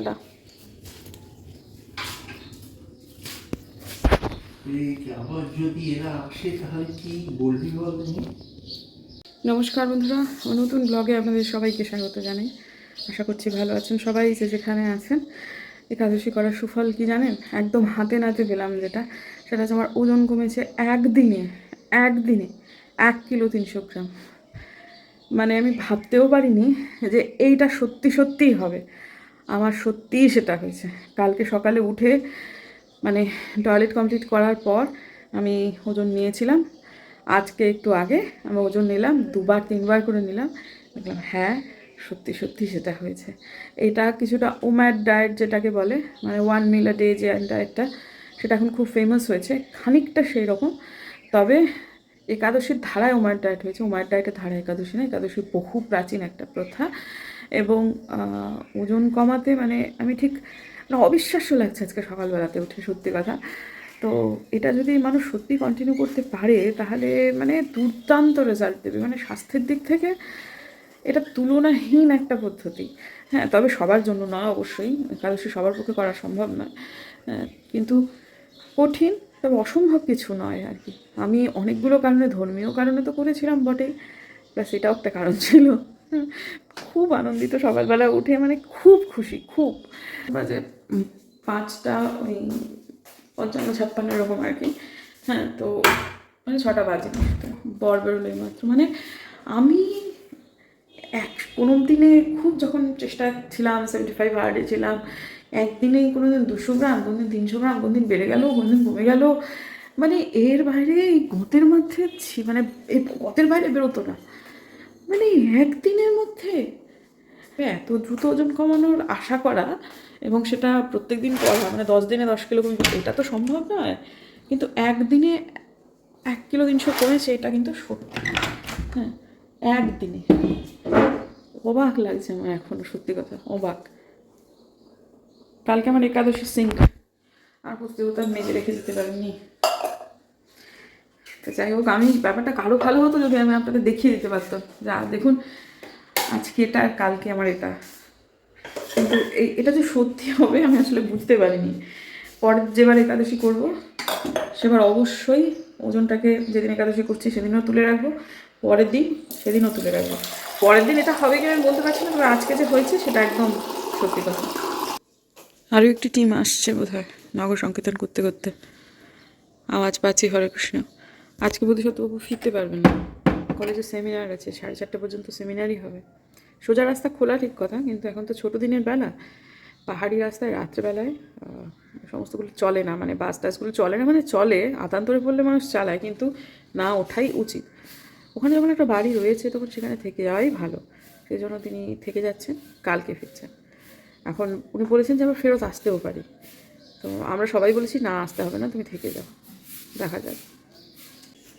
Tata নমস্কার বন্ধুরা, নতুন ব্লগে আপনাদের সবাইকে স্বাগত জানাই। আশা করছি ভালো আছেন সবাই, যে যেখানে আছেন। একাদশী করার সুফল কি জানেন? একদম হাতে নাতে পেলাম যেটা। সেটা হচ্ছে আমার ওজন কমেছে একদিনে একদিনে এক কিলো তিনশো গ্রাম। মানে আমি ভাবতেও পারিনি যে এইটা সত্যি সত্যিই হবে। আমার সত্যিই সেটা হয়েছে। কালকে সকালে উঠে মানে টয়লেট কমপ্লিট করার পর আমি ওজন নিয়েছিলাম। আজকে একটু আগে আমি ওজন নিলাম, দুবার, তিনবার করে নিলাম। দেখলাম হ্যাঁ সত্যি সত্যি সেটা হয়েছে। এটা কিছুটা ওম্যাট ডায়েট যেটাকে বলে মানে ওয়ান মিল আ ডে যে ডায়েটটা সেটা এখন খুব ফেমাস হয়েছে, খানিকটা সেই রকম তবে একাদশীর ধারায় ওমার ডায়েট হয়েছে। ওমার ডায়েটের ধারা একাদশী না একাদশী বহু প্রাচীন একটা প্রথা। এবং ওজন কমাতে মানে আমি ঠিক না অবিশ্বাস্য লাগছে আজকে সকালবেলাতে উঠে সত্যি কথা। তো এটা যদি মানুষ সত্যি কন্টিনিউ করতে পারে তাহলে মানে দুর্দান্ত রেজাল্ট দেবে। মানে স্বাস্থ্যের দিক থেকে এটা তুলনাহীন একটা পদ্ধতি। হ্যাঁ তবে সবার জন্য নয় অবশ্যই একাদশী সবার পক্ষে করা সম্ভব নয়। হ্যাঁ, কিন্তু কঠিন তবে অসম্ভব কিছু নয় আর কি। আমি অনেকগুলো কারণে ধর্মীয় কারণে তো করেছিলাম বটেই প্লাস এটাও একটা কারণ ছিল। খুব আনন্দিত সকালবেলা উঠে মানে খুব খুশি খুব। বাজে। পাঁচটা ওই পঞ্চান্ন ছাপ্পান্ন এরকম আর কি। হ্যাঁ তো মানে ছটা বাজে। বর বেরোলোই মাত্র। মানে আমি এক কোনো দিনে খুব যখন চেষ্টা ছিলাম সেভেন্টি ফাইভ হার্ডে ছিলাম একদিনেই কোনো দিন দুশো গ্রাম কোনো দিন তিনশো গ্রাম কোনো দিন বেড়ে গেল কোনো দিন কমে গেল মানে এর বাইরে এই গতের মধ্যে মানে এই গতের বাইরে বেরোতো না। মানে একদিনের মধ্যে? এত দ্রুত ওজন কমানোর আশা করা এবং সেটা প্রত্যেক দিন করা মানে দশ দিনে দশ কিলো কমে, এটা তো সম্ভব নয়। কিন্তু একদিনে এক কিলো তিনশো কমেছে, এটা কিন্তু সত্যি। হ্যাঁ একদিনে। অবাক লাগছে আমার এখনও সত্যি কথা, অবাক। কালকে আমার একাদশী সিঙ্ক আর প্রতিযোগিতা মেজে রেখে যেতে পারিনি। তো যাই হোক, আমি ব্যাপারটা কারও ভালো হতো যদি আমি আপনাদের দেখিয়ে দিতে পারতাম। যা, দেখুন, আজকে এটা আর কালকে আমার এটা। কিন্তু এটা যে সত্যি হবে আমি আসলে বুঝতে পারিনি। পরের যেবার একাদশী করব, সেবার অবশ্যই ওজনটাকে যেদিন একাদশী করছি সেদিনও তুলে রাখব। পরের দিন সেদিনও তুলে রাখব। পরের দিন এটা হবে কি আমি বলতে পারছি না, তবে আজকে যে হয়েছে সেটা একদম সত্যি কথা। আরও একটি টিম আসছে বোধ হয় নগর সংকীর্তন করতে করতে। আওয়াজ পাচ্ছি হরে কৃষ্ণ। আজকে বোধহয় সত্যবাবু ফিরতে পারবেন না। কলেজে সেমিনার আছে, সাড়ে চারটে পর্যন্ত সেমিনারই হবে। সোজা রাস্তা খোলা ঠিক কথা, কিন্তু এখন তো ছোটো দিনের বেলা। পাহাড়ি রাস্তায় রাত্রেবেলায় সমস্তগুলো চলে না মানে বাস টাসগুলো চলে না মানে চলে, আতান্তরে পড়লে মানুষ চালায়, কিন্তু না ওঠাই উচিত। ওখানে যখন একটা বাড়ি রয়েছে, তখন সেখানে থেকে যাওয়াই ভালো। সেই জন্য তিনি থেকে যাচ্ছেন, কালকে ফিরছেন। এখন উনি বলেছেন যে আমরা ফেরত আসতেও পারি। তো আমরা সবাই বলেছি, না, আসতে হবে না, তুমি থেকে যাও। দেখা যাক।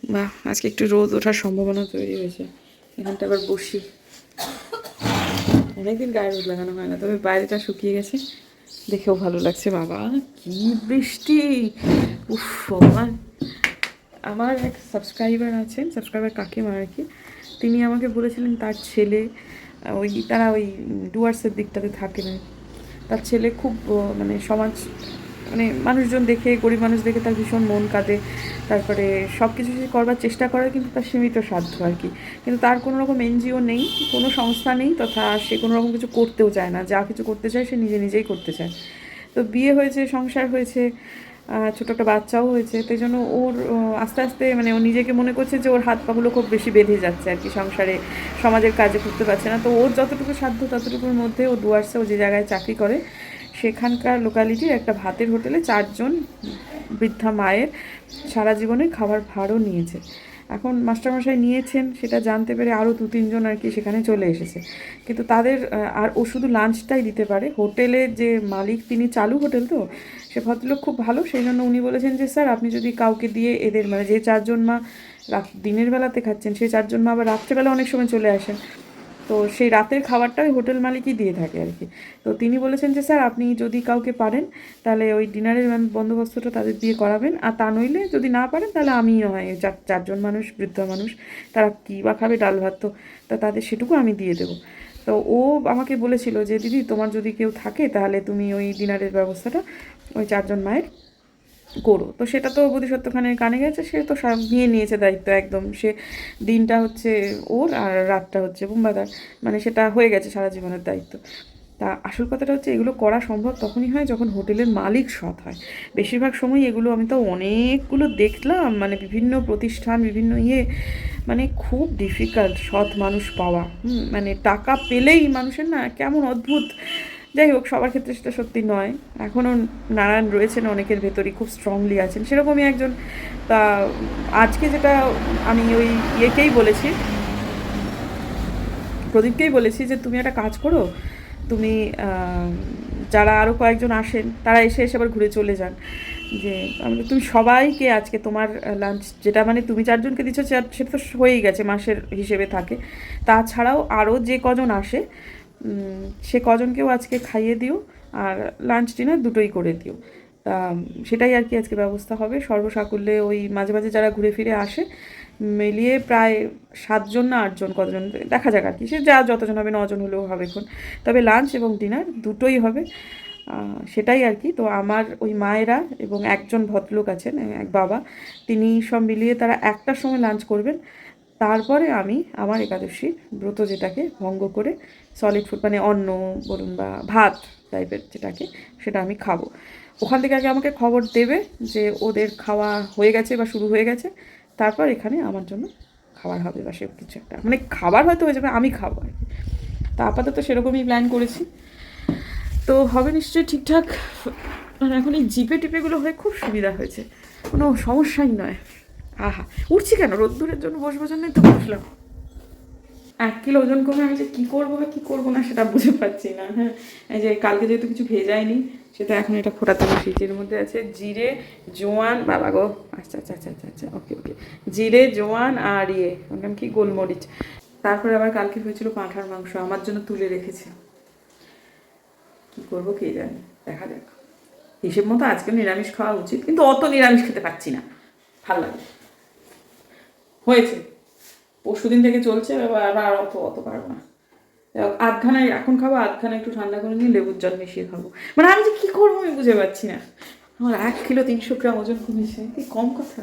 বাহ, আজকে একটু রোদ ওঠার সম্ভাবনা তৈরি হয়েছে। এখানটা আবার বসি। অনেকদিন গায়ে রোদ লাগানো হয় না, তবে বাইরেটা শুকিয়ে গেছে। দেখেও ভালো লাগছে, বাবা, কি বৃষ্টি! উফ ভগবান আমার এক সাবস্ক্রাইবার আছেন সাবস্ক্রাইবার কাকিমা আর কি। তিনি আমাকে বলেছিলেন তার ছেলে, ওই তারা ওই ডুয়ার্সের দিকটাতে থাকে না। তার ছেলে খুব মানে সমাজ মানে মানুষজন দেখে, গরিব মানুষ দেখে তার ভীষণ মন কাঁদে। তারপরে সব কিছু করবার চেষ্টা করে, কিন্তু তার সীমিত সাধ্য আর কি। কিন্তু তার কোনো রকম এনজিও নেই, কোনো সংস্থা নেই, তথা সে কোনো রকম কিছু করতেও চায় না। যা কিছু করতে চায়, সে নিজে নিজেই করতে চায়। তো বিয়ে হয়েছে, সংসার হয়েছে ছোটো একটা বাচ্চাও হয়েছে, তাই জন্য ওর আস্তে আস্তে মানে ও নিজেকে মনে করছে যে ওর হাত পাগুলো খুব বেশি বেঁধে যাচ্ছে আর কি সংসারে, সমাজের কাজে করতে পারছে না। তো ওর যতটুকু সাধ্য, ততটুকুর মধ্যে ও ডুয়ার্সে ও যে জায়গায় চাকরি করে সেখানকার লোকালিটির একটা ভাতের হোটেলে চারজন বৃদ্ধা মায়ের সারা জীবনের খাবার ভাড়ও নিয়েছে। এখন মাস্টারমশাই নিয়েছেন, সেটা জানতে পেরে আরও দু, তিনজন আর কি সেখানে চলে এসেছে। কিন্তু তাদের আর ও শুধু লাঞ্চটাই দিতে পারে। হোটেলের যে মালিক, তিনি চালু হোটেল তো, সে ভদ্রলোক খুব ভালো। সেই জন্য উনি বলেছেন যে, স্যার, আপনি যদি কাউকে দিয়ে এদের মানে যে চারজন মা দিনের বেলাতে খাচ্ছেন সেই চারজন মা আবার রাত্রেবেলা অনেক সময় চলে আসেন। তো সেই রাতের খাবারটা ওই হোটেল মালিকই দিয়ে থাকে আর কি। তো তিনি বলেছেন যে, স্যার, আপনি যদি কাউকে পারেন, তাহলে ওই ডিনারের বন্দোবস্তটা তাদের দিয়ে করাবেন। আর তা নইলে যদি না পারেন, তাহলে আমি নয়, চার চারজন মানুষ, বৃদ্ধ মানুষ, তারা কী বা খাবে ডাল ভাত তো? তা তাদের সেটুকু আমি দিয়ে দেবো। তো ও আমাকে বলেছিল যে, দিদি, তোমার যদি কেউ থাকে, তাহলে তুমি ওই ডিনারের ব্যবস্থাটা ওই চারজন মায়ের করো তো সেটা তো বোধিসত্ত্বখানে কানে গেছে, সে তো সব নিয়ে নিয়েছে দায়িত্ব একদম। সে দিনটা হচ্ছে ওর আর রাতটা হচ্ছে বুম্বাদার। মানে সেটা হয়ে গেছে সারা জীবনের দায়িত্ব। তা আসল কথাটা হচ্ছে এগুলো করা সম্ভব তখনই হয় যখন হোটেলের মালিক সৎ হয়। বেশিরভাগ সময় এগুলো আমি তো অনেকগুলো দেখলাম মানে বিভিন্ন প্রতিষ্ঠান, বিভিন্ন ইয়ে মানে খুব ডিফিকাল্ট সৎ মানুষ পাওয়া। মানে টাকা পেলেই মানুষের না কেমন অদ্ভুত যাই হোক, সবার ক্ষেত্রে সেটা সত্যি নয়। এখনও নারায়ণ রয়েছেন, অনেকের ভেতরই খুব স্ট্রংলি আছেন। সেরকমই একজন, তা আজকে যেটা আমি ওই ইয়েকেই বলেছি, প্রদীপকেই বলেছি যে তুমি একটা কাজ করো, তুমি যারা আরও কয়েকজন আসেন, তারা এসে এসে আবার ঘুরে চলে যান। যে, আমি তুমি সবাইকে আজকে তোমার লাঞ্চ যেটা মানে তুমি চারজনকে দিচ্ছ, সেটা তো হয়েই গেছে, মাসের হিসেবে থাকে। তাছাড়াও আরও যে কজন আসে সে কজনকেও আজকে খাইয়ে দিও আর লাঞ্চ ডিনার দুটোই করে দিও। তা, সেটাই আর কি আজকে ব্যবস্থা হবে। সর্বসাকুল্যে ওই মাঝে মাঝে যারা ঘুরে ফিরে আসে, মিলিয়ে প্রায় সাতজন না আটজন, কতজন, দেখা যাক আর কি। সে যা যতজন হবে, নজন হলেও হবে এখন। তবে লাঞ্চ এবং ডিনার দুটোই হবে। সেটাই আর কি। তো আমার ওই মায়েরা এবং একজন ভদ্রলোক আছেন, এক বাবা, তিনি সব মিলিয়ে তারা একটার সময় লাঞ্চ করবেন। তারপরে আমি আমার একাদশী ব্রত যেটাকে ভঙ্গ করে সলিড ফুড মানে অন্ন বলুন বা ভাত টাইপের যেটাকে, সেটা আমি খাব। ওখান থেকে আগে আমাকে খবর দেবে যে ওদের খাওয়া হয়ে গেছে বা শুরু হয়ে গেছে, তারপর এখানে আমার জন্য খাবার হবে বা সে কিছু একটা। মানে খাবার হয়তো হয়ে যাবে, আমি খাব আর কি। তা আপাতত সেরকমই প্ল্যান করেছি। তো হবে নিশ্চয়ই ঠিকঠাক। মানে এখন এই জিপে টিপেগুলো হয়ে খুব সুবিধা হয়েছে। কোনো সমস্যাই নয়। আহা, উঠছি কেন? রোদ্দুরের জন্য বসবার জন্যই তো বসলাম। এক কিলো ওজন কমে আমি যে কী করব বা কী করব না সেটা বুঝে পাচ্ছি না হ্যাঁ। এই যে কালকে যেহেতু কিছু ভেজায়নি সেটা এখন এটা ফোটাতে বসিয়েছি এর মধ্যে আছে জিরে, জোয়ান, বাবা গো আচ্ছা আচ্ছা আচ্ছা আচ্ছা আচ্ছা ওকে ওকে। জিরে, জোয়ান আর ইয়ে নাম কি গোলমরিচ। তারপরে আবার কালকে হয়েছিল পাঁঠার মাংস, আমার জন্য তুলে রেখেছি। কী করব কে জানে, দেখা যাক। হিসেব মতো আজকে নিরামিষ খাওয়া উচিত, কিন্তু অত নিরামিষ খেতে পারছি না। ভালো লাগে। হয়েছে। পরশুদিন থেকে চলছে এবার আবার আর অত অত পারব না। আধখানা এখন খাব আধখানা একটু ঠান্ডা করে নিয়ে লেবুর জল মিশিয়ে খাব। মানে আমি যে কী করব আমি বুঝে পাচ্ছি না। আমার এক কিলো তিনশো গ্রাম ওজন কমেছে কি কম কথা?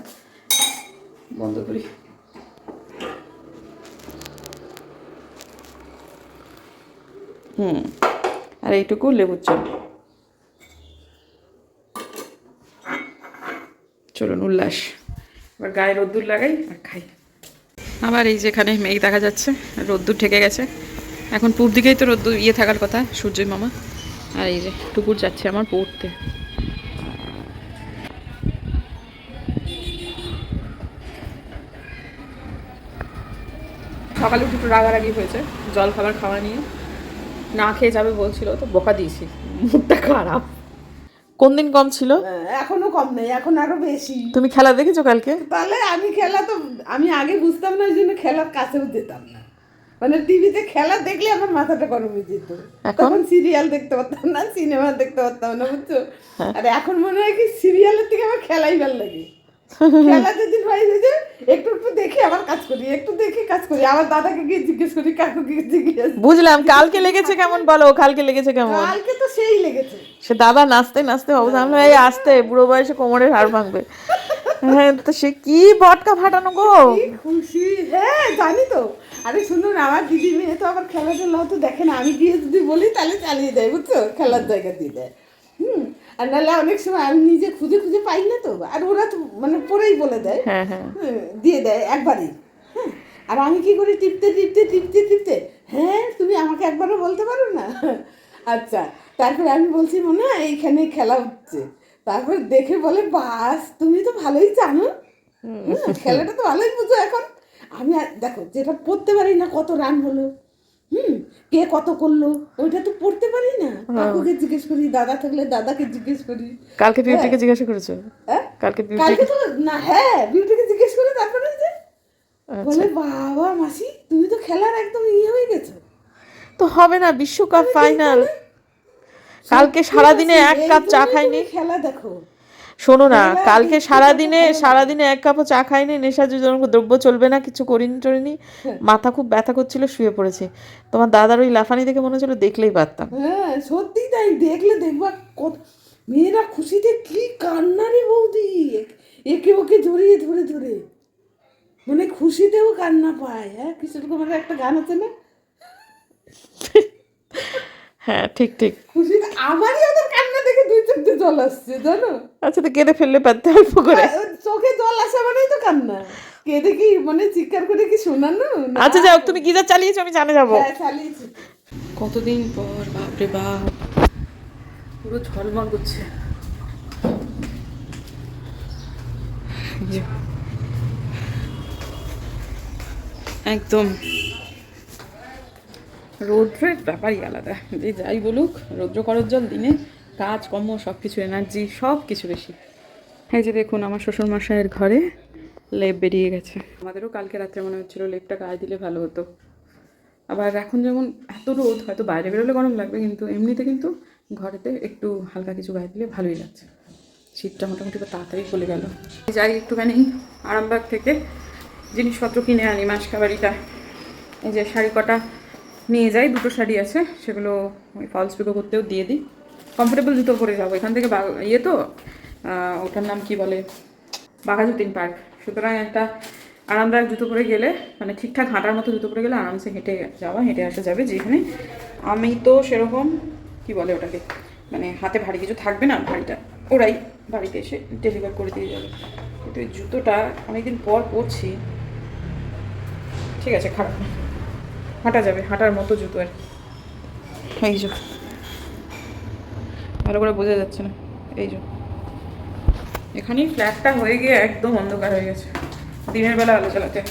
বন্ধ করি। হুম আর এইটুকু লেবুর জল। চলুন উল্লাস। এবার গায়ে রোদ্দুর লাগাই আর খাই। আবার এই যেখানে মেঘ দেখা যাচ্ছে, রোদ্দুর ঠেকে গেছে। এখন পূব দিকেই তো রোদ্দুর ইয়ে থাকার কথা, সূর্যই মামা। আর এই যে টুকুর যাচ্ছে আমার পড়তে। সকালে একটু রাগারাগি হয়েছে, জল খাবার খাওয়া নিয়ে। না খেয়ে যাবে বলছিল, তো বোকা দিয়েছি, মুখটা খারাপ। কোন দিন কম ছিল? হ্যাঁ, এখনও কম নেই এখন আরও বেশি। তুমি খেলা দেখেছ কালকে? তাহলে আমি খেলা তো আমি আগে বুঝতাম না ওই জন্য খেলার কাছেও যেতাম না। মানে টিভিতে খেলা দেখলে আমার মাথাটা গরম হয়ে যেত? তখন সিরিয়াল দেখতে পারতাম না সিনেমা দেখতে পারতাম না বুঝছ? হ্যাঁ। আর এখন মনে হয় কি সিরিয়ালের থেকে আমার খেলাই ভালো লাগে। খেলা যেদিন হয় যে একটু একটু দেখে আবার কাজ করি একটু দেখে কাজ করি। আবার দাদাকে গিয়ে জিজ্ঞেস করি কাকুকে জিজ্ঞেস বুঝলাম কালকে লেগেছে কেমন বলো? কালকে লেগেছে কেমন? কালকে তো সেই লেগেছে। সে দাদা নাচতে নাচতে অবস্থা। আমি এই আসতে বুড়ো বয়সে কোমরের হাড় ভাঙবে। হ্যাঁ তো সে কি বটকা ফাটানো গো? খুশি। হ্যাঁ জানি তো। আরে শুনুন আমার দিদি মেয়ে তো আবার খেলা টেলা তো দেখে না। আমি গিয়ে যদি বলি তাহলে চালিয়ে দেয় বুঝছ? খেলার জায়গা দিয়ে দেয়। হুম আর নাহলে অনেক সময় আমি নিজে খুঁজে খুঁজে পাই না তো। আর ওরা তো মানে পরেই বলে দেয়। হ্যাঁ হ্যাঁ। দিয়ে দেয় একবারই। আর আমি কি করি টিপতে টিপতে টিপতে টিপতে? হ্যাঁ তুমি আমাকে একবারও বলতে পারো না? আচ্ছা তারপরে আমি বলছি মনে হয় এইখানে খেলা হচ্ছে। তারপর দেখে বলে বাস তুমি তো ভালোই জানো। খেলাটা তো ভালোই বুঝো এখন। আমি আর- দেখো যেটা পড়তে পারি না কত রান হলো। হুম কে কত করল ওইটা তো কাকুকে জিজ্ঞেস করি দাদা থাকলে দাদাকে জিজ্ঞেস করি। কালকে বিউটিকে জিজ্ঞাসা করেছ? হ্যাঁ? কালকে বিউটি কালকে তো না হ্যাঁ বিউটিকে জিজ্ঞেস করে তারপরে যে বলে বাবা মাসি তুমি তো খেলার একদম ইয়ে হয়ে গেছো। তো হবে না বিশ্বকাপ ফাইনাল কালকে সারাদিনে এক কাপ চা খাইনি। খেলা দেখো। শোনো না কালকে সারাদিনে সারাদিনে এক কাপও চা খাইনি নেশা জনক দ্রব্য চলবে না কিছু করিনি টরিনি। মাথা খুব ব্যথা করছিল শুয়ে পড়েছে। তোমার দাদার ওই লাফানি দেখে মনে হচ্ছিল দেখলেই পারতাম। হ্যাঁ সত্যি তাই দেখলে দেখবা কত মেয়েরা খুশিতে কি কান্না রে বৌদি। একে ওকে জড়িয়ে ধরে ধরে। মানে খুশিতেও কান্না পায় হ্যাঁ? কিশোর কুমারের একটা গান আছে না? হ্যাঁ ঠিক ঠিক। খুশিতে আমারই ওদের কান্না দেখে দুই চোখে জল আসছে জানো? আচ্ছা তো কেঁদে ফেললে পারতে অল্প করে চোখে জল আসা মানেই তো কান্না। কেঁদে কি মানে চিৎকার করে কি শোনানো? না। আচ্ছা যাও তুমি গিজার চালিয়েছো আমি জানে যাব। হ্যাঁ চালিয়েছি। কতদিন পর বাপরে বাপ পুরো ঝলমল করছে। একদম। রৌদ্রের ব্যাপারই আলাদা। যে যাই বলুক, রৌদ্র করর জল, দিনে কাজ, কর্ম সব কিছু এনার্জি সব কিছু বেশি। এই যে দেখুন, আমার শ্বশুর মশাইয়ের ঘরে লেপ বেরিয়ে গেছে। আমাদেরও কালকে রাত্রে মনে হচ্ছিল লেপটা গায়ে দিলে ভালো হতো। আবার এখন যেমন এত রোদ, হয়তো বাইরে বেরোলে গরম লাগবে, কিন্তু এমনিতে কিন্তু ঘরেতে একটু হালকা কিছু গায়ে দিলে ভালোই লাগছে। শীতটা মোটামুটি তাড়াতাড়ি চলে গেল। যাই একটুখানি আরামবাগ থেকে জিনিসপত্র কিনে আনি মাসকাবাড়িটা এই যে শাড়ি কটা নিয়ে যাই, দুটো শাড়ি আছে, সেগুলো ওই ফলস পিকো করতেও দিয়ে দিই। কমফোর্টেবল জুতো পরে যাব, এখান থেকে ইয়ে তো ওটার নাম কি বলে? বাঘাযতীন পার্ক। সুতরাং একটা আরামদায়ক জুতো পরে গেলে মানে ঠিকঠাক হাঁটার মতো জুতো পরে গেলে আরামসে হেঁটে যাওয়া, হেঁটে আসা যাবে যেখানে। আমি তো সেরকম, কি বলে ওটাকে মানে হাতে ভারী কিছু থাকবে না, ভারীটা ওরাই বাড়িতে এসে ডেলিভার করে দিয়ে যাবে। কিন্তু জুতোটা অনেকদিন পর পরছি। ঠিক আছে, খারাপ না। হাঁটা যাবে হাঁটার মতো জুতো আর এই যে। ভালো করে বোঝা যাচ্ছে না। এই যে। এখানেই ফ্ল্যাটটা হয়ে গিয়ে একদম অন্ধকার হয়ে গেছে। দিনের বেলা আলো চালাতে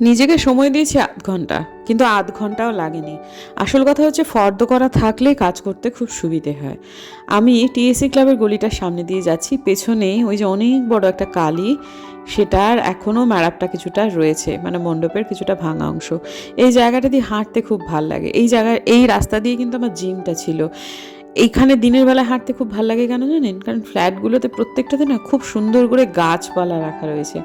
নিজেকে সময় দিয়েছি আধ ঘণ্টা, কিন্তু আধ ঘন্টাও লাগেনি। আসল কথা হচ্ছে ফর্দ করা থাকলে কাজ করতে খুব সুবিধে হয়। আমি টিএসসি ক্লাবের গলিটার সামনে দিয়ে যাচ্ছি, পেছনে ওই যে অনেক বড় একটা কালি, সেটার এখনও ম্যারাপটা কিছুটা রয়েছে মানে মণ্ডপের কিছুটা ভাঙা অংশ। এই জায়গাটা দিয়ে হাঁটতে খুব ভালো লাগে। এই জায়গায় এই রাস্তা দিয়ে কিন্তু আমার জিমটা ছিল। এইখানে দিনের বেলা হাঁটতে খুব ভালো লাগে কেন জানেন? কারণ ফ্ল্যাটগুলোতে প্রত্যেকটাতে না খুব সুন্দর করে গাছপালা রাখা রয়েছে।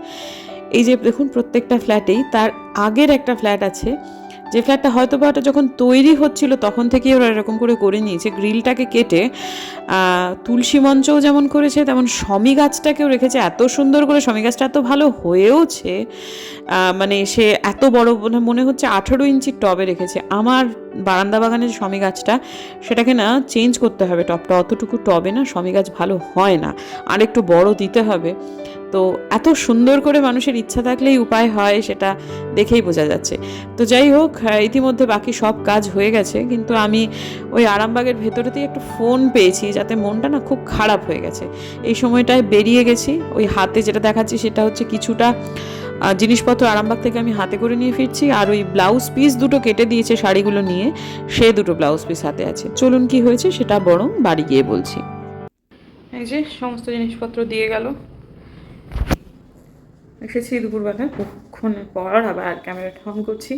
এই যে দেখুন প্রত্যেকটা ফ্ল্যাটেই তার আগের একটা ফ্ল্যাট আছে। যে ফ্ল্যাটটা হয়তো বা ওটা যখন তৈরি হচ্ছিল, তখন থেকে ওরা এরকম করে করে নিয়েছে। গ্রিলটাকে কেটে তুলসী মঞ্চও যেমন করেছে, তেমন শমি গাছটাকেও রেখেছে। এত সুন্দর করে শমি গাছটা এত ভালো হয়েওছে। মানে সে এত বড় মনে- মনে হচ্ছে আঠেরো ইঞ্চির টবে রেখেছে। আমার বারান্দা বাগানের যে শমি গাছটা, সেটাকে না চেঞ্জ করতে হবে। টবটা অতটুকু টবে না, শমি গাছ ভালো হয় না। আর একটু বড় দিতে হবে। তো এত সুন্দর করে মানুষের ইচ্ছা থাকলেই উপায় হয় সেটা দেখেই বোঝা যাচ্ছে। তো যাই হোক ইতিমধ্যে বাকি সব কাজ হয়ে গেছে, কিন্তু আমি ওই আরামবাগের ভেতরেতেই একটু ফোন পেয়েছি যাতে মনটা না খুব খারাপ হয়ে গেছে। এই সময়টায় বেরিয়ে গেছি, ওই হাতে যেটা দেখাচ্ছি সেটা হচ্ছে কিছুটা জিনিসপত্র আরামবাগ থেকে আমি হাতে করে নিয়ে ফিরছি আর ওই ব্লাউজ পিস দুটো কেটে দিয়েছে শাড়িগুলো নিয়ে, সে দুটো ব্লাউজ পিস হাতে আছে। চলুন কি হয়েছে সেটা বরং বাড়ি গিয়ে বলছি। এই যে সমস্ত জিনিসপত্র দিয়ে গেল। এসেছি দুপুরবেলা কখন পর আবার ক্যামেরাটা অন করছি।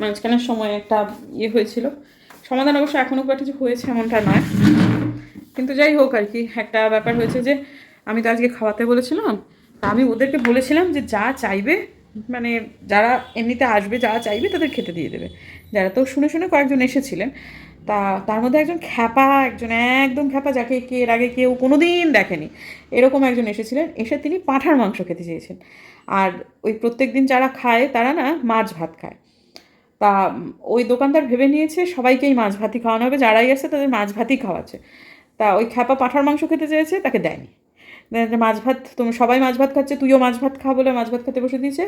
মাঝখানের সময় একটা ইয়ে হয়েছিল। সমাধান অবশ্য এখনও খুব কিছু হয়েছে এমনটা নয়। কিন্তু যাই হোক আর কি, একটা ব্যাপার হয়েছে যে আমি তো আজকে খাওয়াতে বলেছিলাম, তা আমি ওদেরকে বলেছিলাম যে যা চাইবে মানে যারা এমনিতে আসবে, যা চাইবে তাদের খেতে দিয়ে দেবে। যারা তো শুনে শুনে কয়েকজন এসেছিলেন তা, তার মধ্যে একজন খ্যাপা, একজন একদম খ্যাপা যাকে কে, এর আগে কেউ কোনো দিন দেখেনি। এরকম একজন এসেছিলেন, এসে তিনি পাঁঠার মাংস খেতে চেয়েছেন। আর ওই প্রত্যেক দিন যারা খায়, তারা না মাছ ভাত খায়। তা, ওই দোকানদার ভেবে নিয়েছে, সবাইকেই মাছ ভাতই খাওয়ানো হবে। যারাই আসছে তাদের মাছ ভাতই খাওয়াচ্ছে। তা, ওই খ্যাপা পাঁঠার মাংস খেতে চেয়েছে, তাকে দেয়নি। মাছ ভাত, তুমি সবাই মাছ ভাত খাচ্ছে, তুইও মাছ ভাত খা বলে মাছ ভাত খেতে বসে দিয়েছে।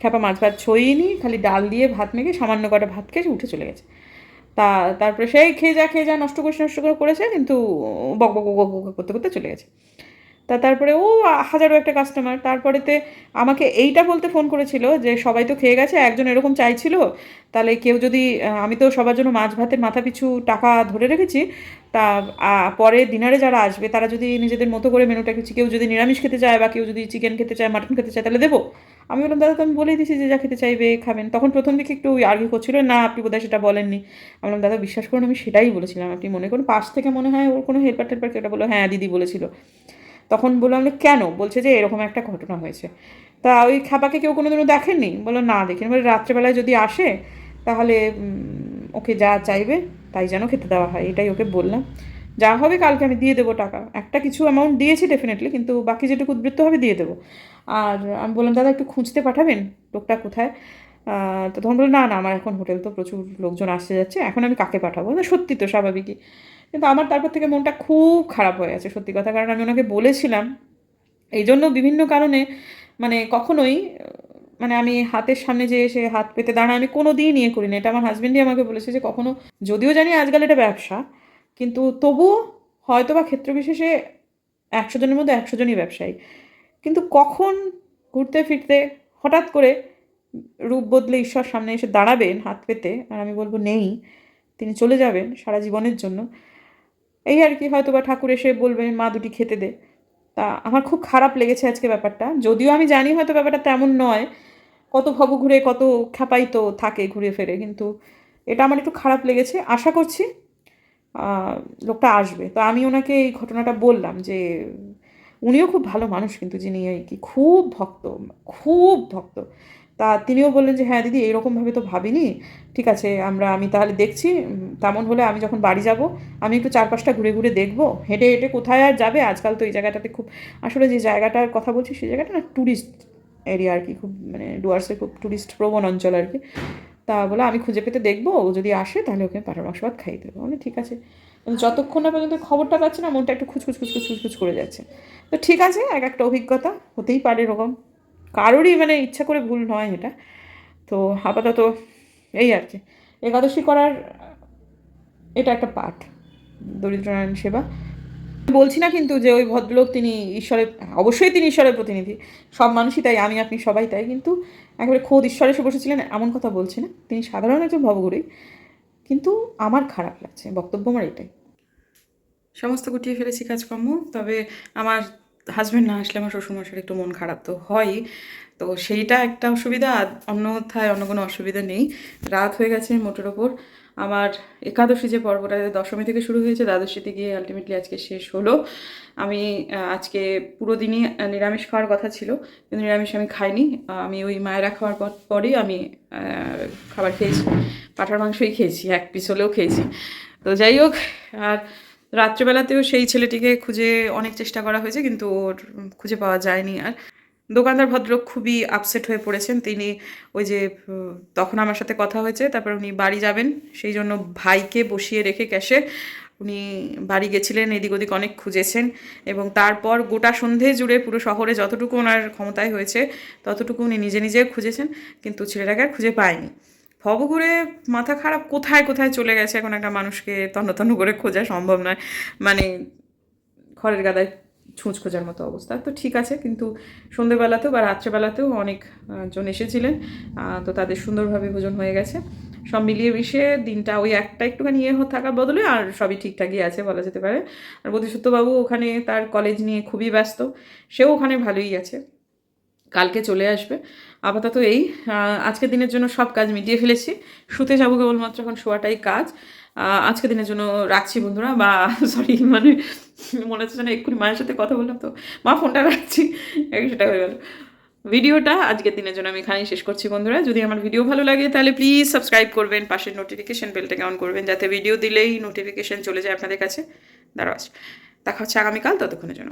খ্যাপা মাছ ভাত ছইনি খালি ডাল দিয়ে ভাত মেখে সামান্য কটা ভাত খেয়েছে উঠে চলে গেছে। তা, তারপরে সেই খেয়ে যা খেয়ে যা, নষ্ট করে নষ্ট করে করেছে, কিন্তু বক বক বক বক করতে করতে চলে গেছে। তা তারপরে ও হাজারো একটা কাস্টমার তারপরেতে আমাকে এইটা বলতে ফোন করেছিল যে, সবাই তো খেয়ে গেছে, একজন এরকম চাইছিল, তাহলে কেউ যদি আমি তো সবার জন্য মাছ ভাতের মাথা পিছু টাকা ধরে রেখেছি, তা পরে ডিনারে যারা আসবে, তারা যদি নিজেদের মতো করে মেনুটা কিছু, কেউ যদি নিরামিষ খেতে চায় বা কেউ যদি চিকেন খেতে চায় মাটন খেতে চায়, তাহলে দেবো। আমি বললাম, দাদা, তো আমি বলেই দিয়েছি যে যা খেতে চাইবে, খাবেন। তখন প্রথম দিকে একটু আর্গি করছিল, না, আপনি বোধহয় সেটা বলেননি। আমি বললাম, দাদা, বিশ্বাস করুন, আমি সেটাই বলেছিলাম। আপনি মনে করুন, পাশ থেকে মনে হয় ওর কোনো হেল্পার টেল্পার কেউ বলো হ্যাঁ দিদি বলেছিল। তখন বললাম যে, কেন? বলছে যে, এরকম একটা ঘটনা হয়েছে। তা ওই খাপাকে কেউ কোনোদিনও দেখেননি? বলল, না, দেখেন। বলে রাত্রেবেলায় যদি আসে, তাহলে ওকে যা চাইবে, তাই যেন খেতে দেওয়া হয়। এটাই ওকে বললাম। যা হবে কালকে আমি দিয়ে দেবো টাকা। একটা কিছু অ্যামাউন্ট দিয়েছি ডেফিনেটলি কিন্তু বাকি যেটুকু উদ্বৃত্ত হবে দিয়ে দেবো। আর আমি বললাম, দাদা, একটু খুঁজতে পাঠাবেন? লোকটা কোথায়? তো তখন বলল না না, আমার এখন হোটেল তো প্রচুর লোকজন আসতে যাচ্ছে, এখন আমি কাকে পাঠাবো? না সত্যি তো, স্বাভাবিকই। কিন্তু আমার তারপর থেকে মনটা খুব খারাপ হয়ে আছে, সত্যি কথা, কারণ আমি ওনাকে বলেছিলাম। এই জন্য বিভিন্ন কারণে মানে কখনোই মানে আমি হাতের সামনে যে এসে হাত পেতে দাঁড়া আমি কোনো দিনই ইয়ে করি না এটা আমার হাজব্যান্ডই আমাকে বলেছে যে, কখনো, যদিও জানি আজকাল এটা ব্যবসা কিন্তু তবুও হয়তো বা ক্ষেত্র বিশেষে একশো জনের মধ্যে একশো জনই ব্যবসায়ী। কিন্তু কখন ঘুরতে ফিরতে হঠাৎ করে রূপ বদলে ঈশ্বর সামনে এসে দাঁড়াবেন হাত পেতে, আর আমি বলব নেই, তিনি চলে যাবেন সারা জীবনের জন্য। এই আর কি হয়তো বা ঠাকুর এসে বলবেন, মা দুটি খেতে দে। তা আমার খুব খারাপ লেগেছে আজকে ব্যাপারটা। যদিও আমি জানি হয়তো ব্যাপারটা তেমন নয়, কত ভব ঘুরে কত খ্যাপাই তো থাকে ঘুরে ফেরে, কিন্তু এটা আমার একটু খারাপ লেগেছে। আশা করছি লোকটা আসবে। তো আমি ওনাকে এই ঘটনাটা বললাম যে, উনিও খুব ভালো মানুষ কিন্তু যিনি এই কি খুব ভক্ত খুব ভক্ত। তা তিনিও বললেন যে হ্যাঁ দিদি এইরকমভাবে তো ভাবিনি। ঠিক আছে, আমরা, আমি তাহলে দেখছি। তেমন হলে আমি যখন বাড়ি যাব, আমি একটু চারপাশটা ঘুরে ঘুরে দেখব। হেঁটে হেঁটে কোথায় আর যাবে? আজকাল তো এই জায়গাটাতে খুব, আসলে যে জায়গাটার কথা বলছি সেই জায়গাটা না ট্যুরিস্ট এরিয়া আর কি, খুব মানে ডুয়ার্সের খুব ট্যুরিস্ট প্রবণ অঞ্চল আর কি। তা বলে আমি খুঁজে পেতে দেখব, ও যদি আসে তাহলে ওকে পাটার মাংস ভাত খাইয়ে দেবো। মানে ঠিক আছে। যতক্ষণ না পর্যন্ত খবরটা পাচ্ছে না, মনটা একটু খুচখুচ খুচখুচ খুচখুচ করে যাচ্ছে। তো ঠিক আছে, এক একটা অভিজ্ঞতা, হতেই পারে এরকম। কারোরই মানে ইচ্ছা করে ভুল নয় এটা। তো আপাতত এই আর কি। একাদশী করার এটা একটা পাঠ, দরিদ্রনারায়ণ সেবা। বলছি না কিন্তু যে ওই ভদ্রলোক তিনি ঈশ্বরের, অবশ্যই তিনি ঈশ্বরের প্রতিনিধি। সব মানুষই তাই, আমি, আপনি সবাই তাই। কিন্তু একেবারে খোদ ঈশ্বর এসে বসেছিলেন, এমন কথা বলছি না। তিনি সাধারণ একজন ভবগুরুই কিন্তু আমার খারাপ লাগছে, বক্তব্য আমার এটাই। সমস্ত গুটিয়ে ফেলেছি কাজকর্ম, তবে আমার হাজব্যান্ড না আসলে আমার শ্বশুরমশাইয়ের একটু মন খারাপ তো হয়ই তো সেইটা একটা অসুবিধা অন্যথায় অন্য কোনো অসুবিধা নেই। রাত হয়ে গেছে মোটের ওপর। আমার একাদশী যে পর্বটা দশমী থেকে শুরু হয়েছে, দ্বাদশীতে গিয়ে আলটিমেটলি আজকে শেষ হলো। আমি আজকে পুরো দিনই নিরামিষ খাওয়ার কথা ছিল, কিন্তু নিরামিষ আমি খাইনি। আমি ওই মায়েরা খাওয়ার পর, পরেই আমি খাবার খেয়েছি। পাঠার মাংসই খেয়েছি, এক পিস হলেও খেয়েছি। তো যাই হোক, আর রাত্রেবেলাতেও সেই ছেলেটিকে খুঁজে অনেক চেষ্টা করা হয়েছে, কিন্তু ওর খুঁজে পাওয়া যায়নি আর। দোকানদার ভদ্রলোক খুবই আপসেট হয়ে পড়েছেন। তিনি ওই যে, তখন আমার সাথে কথা হয়েছে, তারপর উনি বাড়ি যাবেন। সেই জন্য ভাইকে বসিয়ে রেখে ক্যাশে উনি বাড়ি গেছিলেন, এদিক ওদিক অনেক খুঁজেছেন এবং তারপর গোটা সন্ধে জুড়ে পুরো শহরে যতটুকু ওনার ক্ষমতায় হয়েছে, ততটুকু উনি নিজে নিজে খুঁজেছেন, কিন্তু ছেলেটাকে আর খুঁজে পায়নি। ভব ঘুরে মাথা খারাপ কোথায় কোথায় চলে গেছে? এখন একটা মানুষকে তন্ন তন্ন করে খোঁজা সম্ভব নয়। মানে খড়ের গাদায় ছুঁচ খোঁজার মতো অবস্থা। তো ঠিক আছে, কিন্তু সন্ধেবেলাতেও বা রাত্রেবেলাতেও অনেক জন এসেছিলেন। তো তাদের সুন্দরভাবে ভোজন হয়ে গেছে। সব মিলিয়ে মিশিয়ে দিনটা ওই একটা একটুখানি ইয়ে থাকার বদলে আর সবই ঠিকঠাকই আছে বলা যেতে পারে। আর বোধিসত্ত্ববাবু ওখানে তার কলেজ নিয়ে খুবই ব্যস্ত। সেও ওখানে ভালোই আছে। কালকে চলে আসবে। আপাতত এই আজকের দিনের জন্য সব কাজ মিটিয়ে ফেলেছি। শুতে যাব কেবলমাত্র এখন, শোয়াটাই কাজ। আজকের দিনের জন্য রাখছি বন্ধুরা, বা সরি মানে মনে হচ্ছে যেন এক্ষুনি মায়ের সাথে কথা বললাম তো। মা ফোনটা রাখছি সেটা হয়ে গেল। ভিডিওটা আজকের দিনের জন্য আমি এখানেই শেষ করছি বন্ধুরা। যদি আমার ভিডিও ভালো লাগে তাহলে প্লিজ সাবস্ক্রাইব করবেন, পাশের নোটিফিকেশন বেলটাকে অন করবেন, যাতে ভিডিও দিলেই নোটিফিকেশন চলে যায় আপনাদের কাছে। দাঁড়াও দেখা হচ্ছে আগামীকাল, ততক্ষণের জন্য